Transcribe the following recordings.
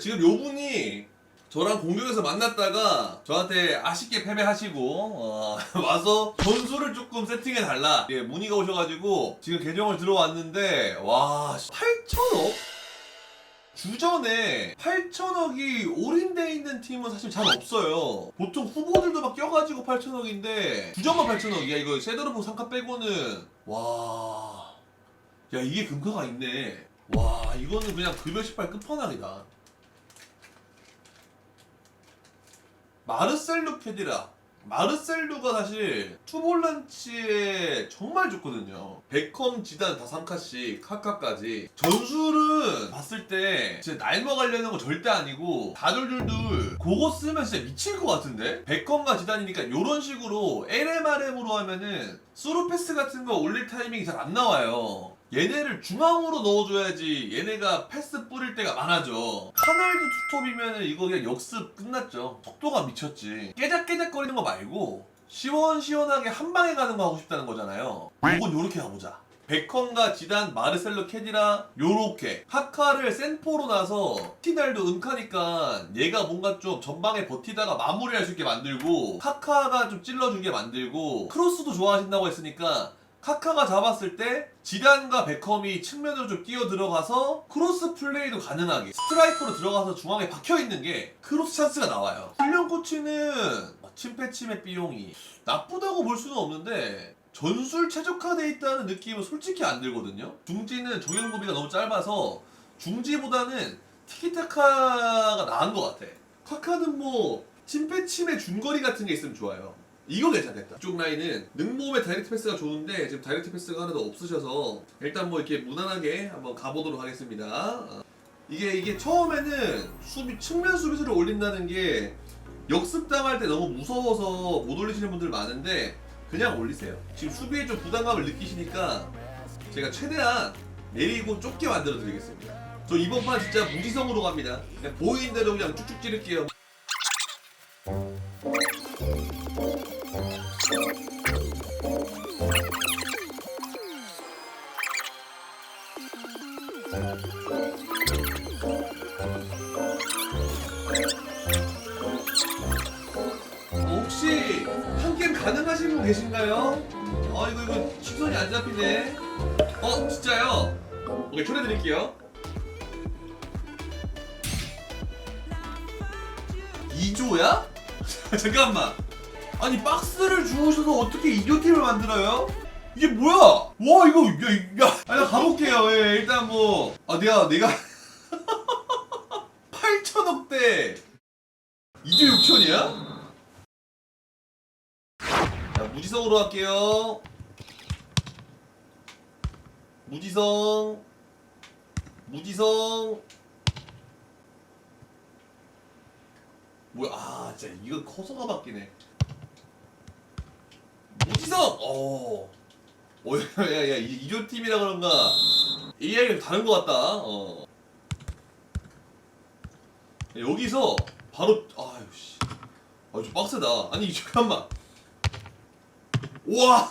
지금 요 분이 저랑 공격에서 만났다가 저한테 아쉽게 패배하시고 어, 와서 전술을 조금 세팅해 달라 예, 문의가 오셔가지고 지금 계정을 들어왔는데 와 8천억? 주전에 8천억이 올인돼 있는 팀은 사실 잘 없어요. 보통 후보들도 막 껴가지고 8천억인데 주전만 8천억이야. 이거 세더르프 상카 빼고는 와, 야 이게 금카가 있네. 와 이거는 그냥 급여 18 끝판왕이다. 마르셀루 캐디라. 마르셀루가 사실 투볼란치에 정말 좋거든요. 베컴, 지단 다 3카씩, 카카까지. 전술은 봤을 때 진짜 날 먹으려는 거 절대 아니고 다들둘둘 그거 쓰면 진짜 미칠 것 같은데? 베컴과 지단이니까 이런 식으로 LMRM으로 하면은 수루패스 같은 거 올릴 타이밍이 잘 안 나와요. 얘네를 중앙으로 넣어줘야지 얘네가 패스 뿌릴 때가 많아져. 카날드 투톱이면은 이거 그냥 역습 끝났죠. 속도가 미쳤지. 깨작깨작거리는 거 말고 시원시원하게 한 방에 가는 거 하고 싶다는 거잖아요. 요건 요렇게 가보자. 베컴과 지단, 마르셀로 캐디라 요렇게 카카를 센포로 나서 티날도 은카니까 얘가 뭔가 좀 전방에 버티다가 마무리할 수 있게 만들고 카카가 좀 찔러주게 만들고 크로스도 좋아하신다고 했으니까 카카가 잡았을 때 지단과 베컴이 측면으로 좀 뛰어 들어가서 크로스 플레이도 가능하게 스트라이커로 들어가서 중앙에 박혀 있는 게 크로스 찬스가 나와요. 훈련 코치는 침패침의 비용이 나쁘다고 볼 수는 없는데 전술 최적화돼 있다는 느낌은 솔직히 안 들거든요. 중지는 적용 범위가 너무 짧아서 중지보다는 티키타카가 나은 것 같아. 카카는 뭐 침패침의 중거리 같은 게 있으면 좋아요. 이거 괜찮겠다. 이쪽 라인은 능몸의 다이렉트 패스가 좋은데 지금 다이렉트 패스가 하나도 없으셔서 일단 뭐 이렇게 무난하게 한번 가보도록 하겠습니다. 어. 이게 이게 처음에는 수비 측면 수비수를 올린다는 게 역습 당할 때 너무 무서워서 못 올리시는 분들 많은데 그냥 올리세요. 지금 수비에 좀 부담감을 느끼시니까 제가 최대한 내리고 좁게 만들어 드리겠습니다. 저 이번 판 진짜 무지성으로 갑니다. 그냥 보이는 대로 그냥 쭉쭉 찌를게요. 어, 혹시 한 게임 가능하신 분 계신가요? 아 이거 이거 시선이 안 잡히네. 어 진짜요? 오케이 초대드릴게요. 2조야? 잠깐만. 아니 박스를 주우셔서 어떻게 2조 팀을 만들어요? 이게 뭐야? 와 이거 야, 야. 아니 나 가볼게요. 예, 일단 뭐. 아 내가 내가 8천억대 2조 6천이야? 자, 무지성으로 할게요. 무지성. 무지성. 뭐야, 아, 진짜 이거 커서가 바뀌네. 무지성! 어. 어, 야, 야, 야, 이- 이조 팀이라 그런가. AI가 다른 것 같다. 어. 여기서 바로, 아유, 씨. 아, 좀 빡세다. 아니, 잠깐만. 우와!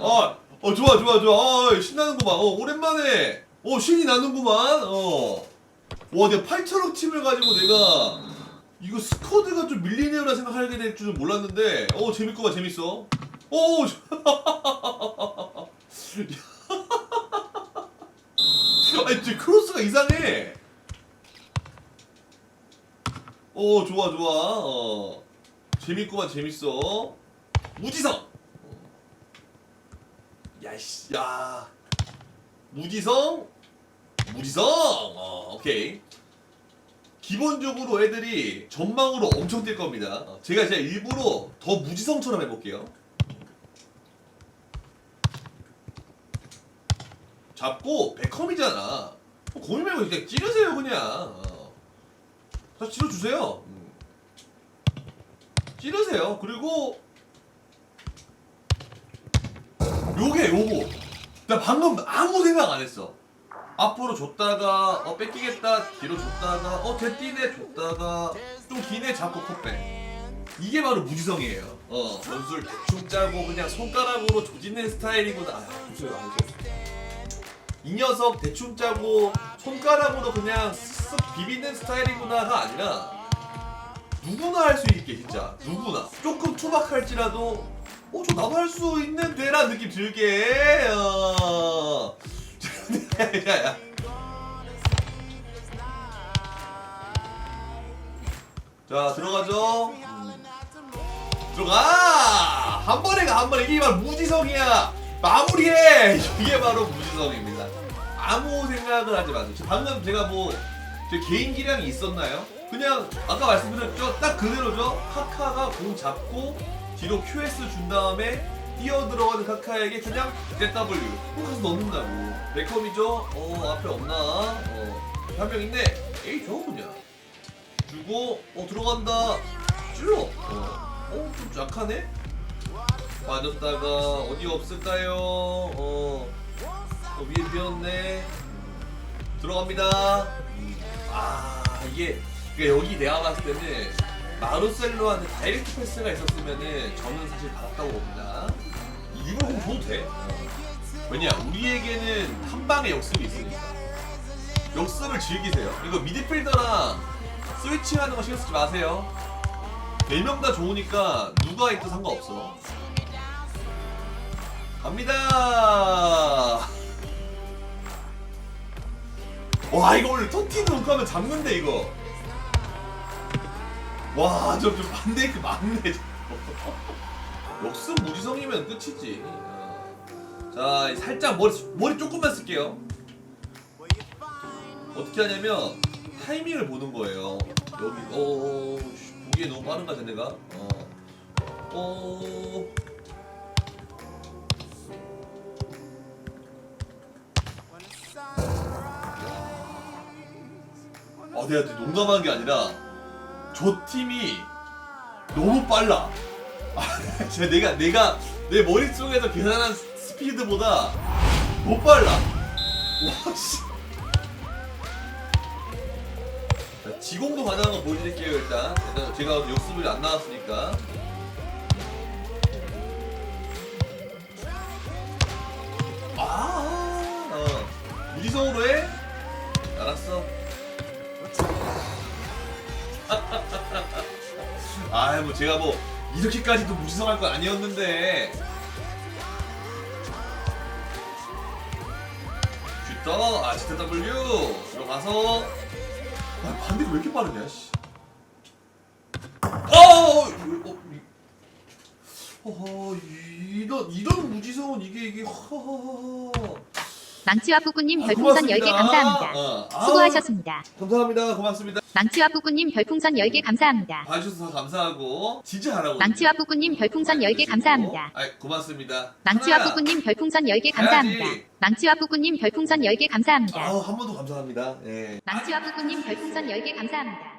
아, 어, 좋아, 좋아, 좋아. 아, 신나는구만. 어, 오랜만에. 어, 신이 나는구만. 어. 와, 내가 8천억 팀을 가지고 내가 이거 스쿼드가 좀 밀리네요라 생각하게 될 줄은 몰랐는데, 어, 재밌구만, 재밌어. 오, 아니, 저 크로스가 이상해. 오, 좋아, 좋아. 어. 재밌구만, 재밌어. 무지성! 야이씨, 야. 무지성? 무지성! 어, 오케이. 기본적으로 애들이 전망으로 엄청 뛸 겁니다. 어, 제가 진짜 일부러 더 무지성처럼 해볼게요. 잡고 베컴이잖아. 뭐 고민 말고 그냥 찌르세요 그냥. 어. 다 찌르주세요. 음. 찌르세요. 그리고 요게 요거. 나 방금 아무 생각 안 했어. 앞으로 줬다가 어 뺏기겠다 뒤로 줬다가 어 대띠네 줬다가 좀 기네 잡고 컵백 이게 바로 무지성이에요 어 전술 대충 짜고 그냥 손가락으로 조지는 스타일이구나 아 무슨 안 돼. 이 녀석 대충 짜고 손가락으로 그냥 쓱 비비는 스타일이구나가 아니라 누구나 할 수 있게 진짜 누구나 조금 투박할지라도 어저 나도 할 수 있는데 라는 느낌 들게 어. 야야야 자 들어가죠. 음. 들어가! 한 번에 가 한 번에. 이게 바로 무지성이야. 마무리해! 이게 바로 무지성입니다. 아무 생각을 하지 마세요. 방금 제가 뭐 제 개인 기량이 있었나요? 그냥 아까 말씀드렸죠? 딱 그대로죠? 카카가 공 잡고 뒤로 QS 준 다음에 뛰어 들어가는 카카에게 그냥 ZW 꼭 가서 넣는다고. 베컴이죠? 어 앞에 없나? 어한 명 있네 에이 저거 뭐냐? 주고 어 들어간다. 찔러. 어어좀 약하네? 빠졌다가 어디 없을까요? 어, 어 위에 비었네. 들어갑니다. 음, 아 이게 그러니까 여기 내가 봤을 때는 마르셀로한테 다이렉트 패스가 있었으면은 저는 사실 받았다고 봅니다. 일부러 공 줘도 돼. 어. 왜냐 우리에게는 한 방에 역습이 있으니까. 역습을 즐기세요. 이거 미드필더랑 스위칭하는 거 신경 쓰지 마세요. 4명 다 좋으니까 누가 있도 상관없어. 갑니다! 와 이거 원래 토티도 못 가면 잡는데 이거 와 저 저 반데이크 맞네 저거. 역습 무지성이면 끝이지 어. 자 살짝 머리 머리 조금만 쓸게요 어떻게 하냐면 타이밍을 보는 거예요 여기 어 씨, 보기에 너무 빠른가 쟤네가 어 어. 아, 내가 농담한 게 아니라 저 팀이 너무 빨라. 아, 진짜 내가 내가 내 머릿속에서 계산한 스피드보다 더 빨라. 와 씨. 자, 지공도 가능한 거 보여드릴게요 일단. 일단 제가 역습이 안 나왔으니까. 아, 어. 무지성으로 해? 알았어. 아, 뭐 제가 뭐 이렇게까지도 무지성할 건 아니었는데. 쥐떠, 아, ZW 들어가서. 아, 반대로 왜 이렇게 빠르냐, 씨. 어, 어, 어, 이런 이런 무지성은 이게 이게 허허허. 망치와 뿌꾸님 아, 별풍선 고맙습니다. 10개 감사합니다. 어, 아우, 수고하셨습니다. 감사합니다. 고맙습니다. 망치와 뿌꾸님 별풍선 10개 감사합니다. 봐주셔서 감사하고 진짜 잘하고 망치와 뿌꾸님 별풍선 10개 감사합니다. 아, 고맙습니다. 망치와 하나야. 뿌꾸님 별풍선 10개 감사합니다. 해야지. 망치와 뿌꾸님 별풍선 10개 감사합니다. 아우 한 번 더 감사합니다. 예. 망치와 뿌꾸님 별풍선 10개 감사합니다.